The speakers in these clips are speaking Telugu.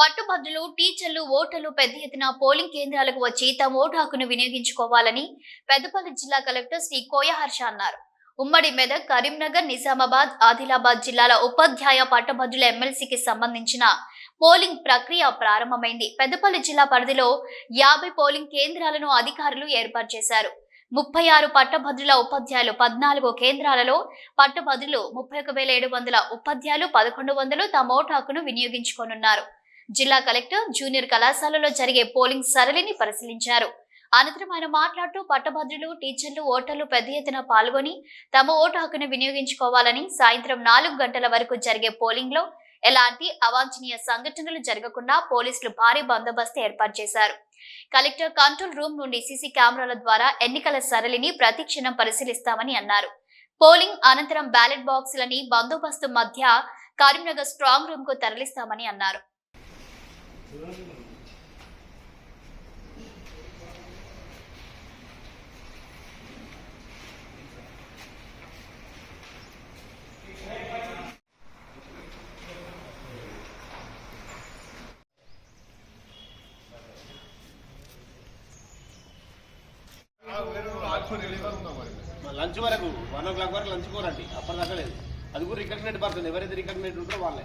పట్టుభద్రులు టీచర్లు ఓటర్లు పెద్ద ఎత్తున పోలింగ్ కేంద్రాలకు వచ్చి తమ ఓటు హక్కును వినియోగించుకోవాలని పెద్దపల్లి జిల్లా కలెక్టర్ శ్రీ కోయహర్ష అన్నారు. ఉమ్మడి మెదక్ కరీంనగర్ నిజామాబాద్ ఆదిలాబాద్ జిల్లాల ఉపాధ్యాయ పట్టభద్రుల ఎమ్మెల్సీకి సంబంధించిన పోలింగ్ ప్రక్రియ ప్రారంభమైంది. పెద్దపల్లి జిల్లా పరిధిలో యాభై పోలింగ్ కేంద్రాలను అధికారులు ఏర్పాటు చేశారు. ముప్పై ఆరు పట్టభద్రుల ఉపాధ్యాయులు పద్నాలుగు కేంద్రాలలో పట్టభద్రులు ముప్పై ఒక వేల ఏడు వందల ఉపాధ్యాయులు పదకొండు వందలు తమ ఓటు హక్కును వినియోగించుకోనున్నారు. జిల్లా కలెక్టర్ జూనియర్ కళాశాలలో జరిగే పోలింగ్ సరళిని పరిశీలించారు. అనంతరం ఆయన మాట్లాడుతూ పట్టభద్రులు టీచర్లు ఓటర్లు పెద్ద ఎత్తున పాల్గొని తమ ఓటు హక్కును వినియోగించుకోవాలని సాయంత్రం నాలుగు గంటల వరకు జరిగే పోలింగ్లో ఎలాంటి అవాంఛనీయ సంఘటనలు జరగకుండా పోలీసులు భారీ బందోబస్తు ఏర్పాటు చేశారు. కలెక్టర్ కంట్రోల్ రూమ్ నుండి సీసీ కెమెరాల ద్వారా ఎన్నికల సరళిని ప్రతిక్షణం పరిశీలిస్తామని అన్నారు. పోలింగ్ అనంతరం బ్యాలెట్ బాక్సులని బందోబస్తు మధ్య కరీంనగర్ స్ట్రాంగ్ రూమ్కు తరలిస్తామని అన్నారు. లంచ్ వరకు వన్ ఓ క్లాక్ వరకు లంచ్ కోరండి అప్పటిదాకా లేదు. అది కూడా రికగ్నైట్ పర్సన్ ఎవరైతే రికగ్నైట్ ఉంటారో వాళ్ళే.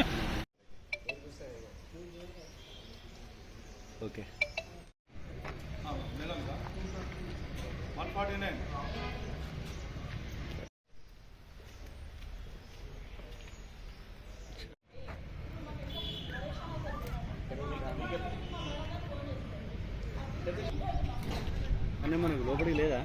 వన్ ఫార్టీ నైన్ అన్నీ మనకు లోపలికి లేదా?